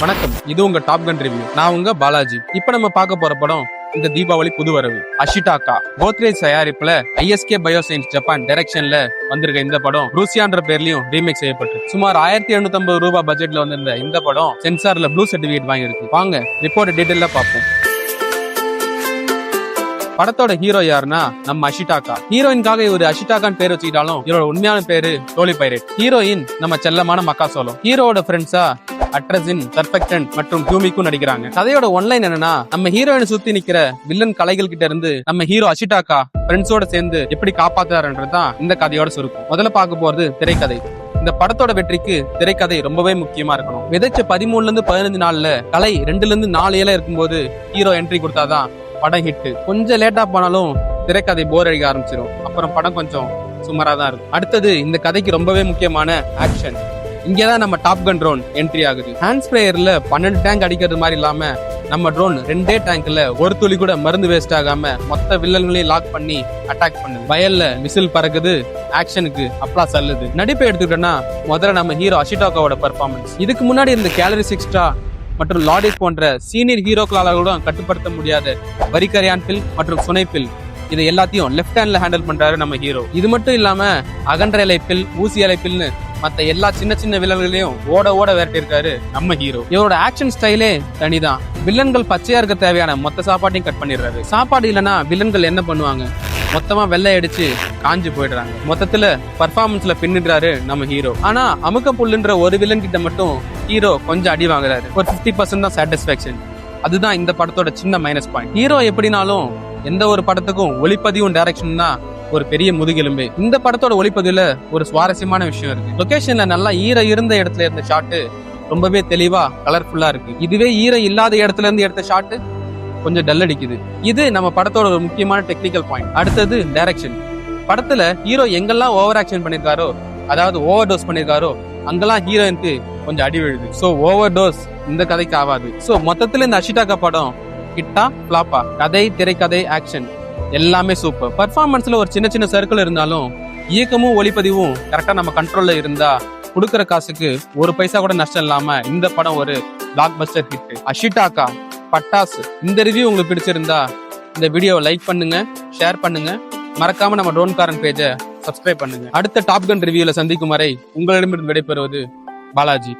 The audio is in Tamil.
வணக்கம். இது உங்க டாப் கன் ரிவ்யூ நான் உங்க பாலாஜி. இப்ப நம்ம பார்க்க போற படம் இந்த தீபாவளி புது வரவு அஷிடாக்கா. கோத்ரேஜ் தயாரிப்புல ஐஎஸ்கே பயோசைன்ஸ் ஜப்பான் டைரக்ஷன்ல வந்திருக்க இந்த படம் ரூசியான்ற பேர்லயும் ரீமேக் செய்யப்பட்டு சுமார் ஆயிரத்தி எழுநூத்தி ஐம்பது ரூபாய் பட்ஜெட்ல வந்திருந்த இந்த படம் சென்சார்ல ப்ளூ சர்டிபிகேட் வாங்கியிருக்கு. வாங்க ரிப்போர்ட் டீட்டெயில பார்ப்போம். படத்தோட ஹீரோ யாருன்னா நம்ம அஷிடாக்கா ஹீரோயின்காக இவர் அஷிடாக்கான்னு பேர் வச்சுக்கிட்டாலும் இவரோட உண்மையான பேரு டோலி பைரேட். ஹீரோயின் நம்ம செல்லமான மக்கா சோளம். ஹீரோட ஃப்ரெண்ட்ஸா அட்ரஸின் பெர்ஃபெக்டன் மற்றும் ஹியூமிக்கும் நடிக்கிறாங்க. கதையோட ஒன்லைன் என்னன்னா நம்ம ஹீரோயினை சுத்தி நிக்கிற வில்லன் கலைகள் கிட்ட இருந்து நம்ம ஹீரோ அஷிடாக்கா ஃப்ரெண்ட்ஸோட சேர்ந்து எப்படி காப்பாத்துறாருன்றது தான் இந்த கதையோட சுருக்கம். முதல்ல பார்க்க போறது திரைக்கதை. இந்த படத்தோட வெற்றிக்கு திரைக்கதை ரொம்பவே முக்கியமா இருக்கணும். விதைச்ச பதிமூணுல இருந்து பதினஞ்சு நாள்ல கலை ரெண்டுல இருந்து நாலு ஏழை இருக்கும்போது ஹீரோ என்ட்ரி கொடுத்தாதான் படம் ஹிட்டு கொஞ்சம் லேட்டா போனாலும் திரைக்கதை போர் அடிக்க ஆரம்பிச்சிடும் அப்புறம் படம் கொஞ்சம் சுமாரா தான் இருக்கும். அடுத்தது இந்த கதைக்கு ரொம்பவே முக்கியமான ஆக்ஷன் இங்கதான் நம்ம டாப் கன் ட்ரோன் என்ட்ரி ஆகுது. ஹேண்ட் ஸ்ப்ரேயர்ல பன்னெண்டு டேங்க் அடிக்கிறது மாதிரி இல்லாம நம்ம ட்ரோன் ரெண்டே டேங்க்ல ஒரு துளி கூட மருந்து வேஸ்ட் ஆகாம மொத்த வில்லன்களையும் லாக் பண்ணி அட்டாக் பண்ணுது. வயல்ல விசில் பறக்குது ஆக்ஷனுக்கு அப்ளாஸ் சல்லுது நடிப்பை எடுத்துக்கிட்டோம்னா முதல்ல நம்ம ஹீரோ அஷிடாக்காவோட பர்ஃபார்மன்ஸ் இதுக்கு முன்னாடி இருந்த கேலரி சிக்ஸ்டா மற்றும் லாடிஸ் போன்ற சீனியர் ஹீரோக்களால் கூட கட்டுப்படுத்த முடியாத வரிக்கரையான் பில் மற்றும் சுனைப்பில் இது எல்லாத்தையும் லெஃப்ட் ஹேண்ட்ல ஹேண்டில் பண்றாரு நம்ம ஹீரோ இது மட்டும் இல்லாம அகன்ற இலைப்பில் ஊசி இலைப்பில்னு மற்ற எல்லா சின்ன சின்ன வில்லன்களையும் ஓட ஓட விரட்டியிருக்காரு நம்ம ஹீரோ இவரோட ஆக்ஷன் ஸ்டைலே தனிதான். வில்லன்கள் பச்சையா இருக்க தேவையான மொத்த சாப்பாட்டையும் கட் பண்ணிடுறாரு. சாப்பாடு இல்லைன்னா வில்லன்கள் என்ன பண்ணுவாங்க? மொத்தமா வெள்ளை அடிச்சு காஞ்சு போயிடுறாங்க. மொத்தத்துல பர்ஃபார்மன்ஸ்ல பின்னுடுறாரு நம்ம ஹீரோ ஆனா அமுக்க புல்லுன்ற ஒரு வில்லன் கிட்ட மட்டும் ஹீரோ கொஞ்சம் அடி வாங்குறாரு. ஒரு 50% பர்சன்ட் தான் சாட்டிஸ்பாக்சன் அதுதான் இந்த படத்தோட சின்ன மைனஸ் பாயிண்ட் ஹீரோ எப்படினாலும் எந்த ஒரு படத்துக்கும் ஒளிப்பதிவும் டைரக்ஷன் தான் ஒரு பெரிய முதுகெலும்பு. இந்த படத்தோட ஒளிப்பதிவுல ஒரு சுவாரஸ்யமான விஷயம் இருக்கு. லொகேஷன்ல நல்லா ஈர இருந்த இடத்துல இருந்த ஷாட்டு ரொம்பவே தெளிவா கலர்ஃபுல்லா இருக்கு. இதுவே ஈர இல்லாத இடத்துல இருந்து எடுத்த ஷாட்டு கொஞ்சம் டல் அடிக்குது. இது நம்ம படத்தோட ஒரு முக்கியமான டெக்னிக்கல் பாயிண்ட் அடுத்தது டைரக்ஷன் படத்துல ஹீரோ எங்கெல்லாம் ஓவர் ஆக்ஷன் பண்ணிருக்காரோ அதாவது ஓவர் டோஸ் பண்ணிருக்காரோ அங்கெல்லாம் ஹீரோயினுக்கு கொஞ்சம் அடி விழுது. ஸோ ஓவர் டோஸ் இந்த கதைக்கு ஆகாது. ஸோ மொத்தத்துல இந்த அஷிடாக்கா படம் கிட்டா ஃபிளாப்பா கதை திரைக்கதை ஆக்ஷன் எல்லாமே சூப்பர் பர்ஃபார்மன்ஸ்ல ஒரு சின்ன சின்ன சர்க்கிள் இருந்தாலும் இயக்கமும் ஒளிப்பதிவும் கரெக்டா நம்ம கண்ட்ரோல்ல இருந்தா கொடுக்குற காசுக்கு ஒரு பைசா கூட நஷ்டம் இல்லாம இந்த படம் ஒரு பிளாக் பஸ்டர் ஹிட் அஷிடாக்கா பட்டாசு. இந்த ரிவ்யூ உங்களுக்கு பிடிச்சிருந்தா இந்த வீடியோவை லைக் பண்ணுங்க ஷேர் பண்ணுங்க. மறக்காம நம்ம ட்ரோன்காரன் பேஜை சப்ஸ்கிரைப் பண்ணுங்க. அடுத்த டாப் கன் ரிவியூல சந்திக்கும் வரை உங்களிடமிருந்து விடைபெறுவது பாலாஜி.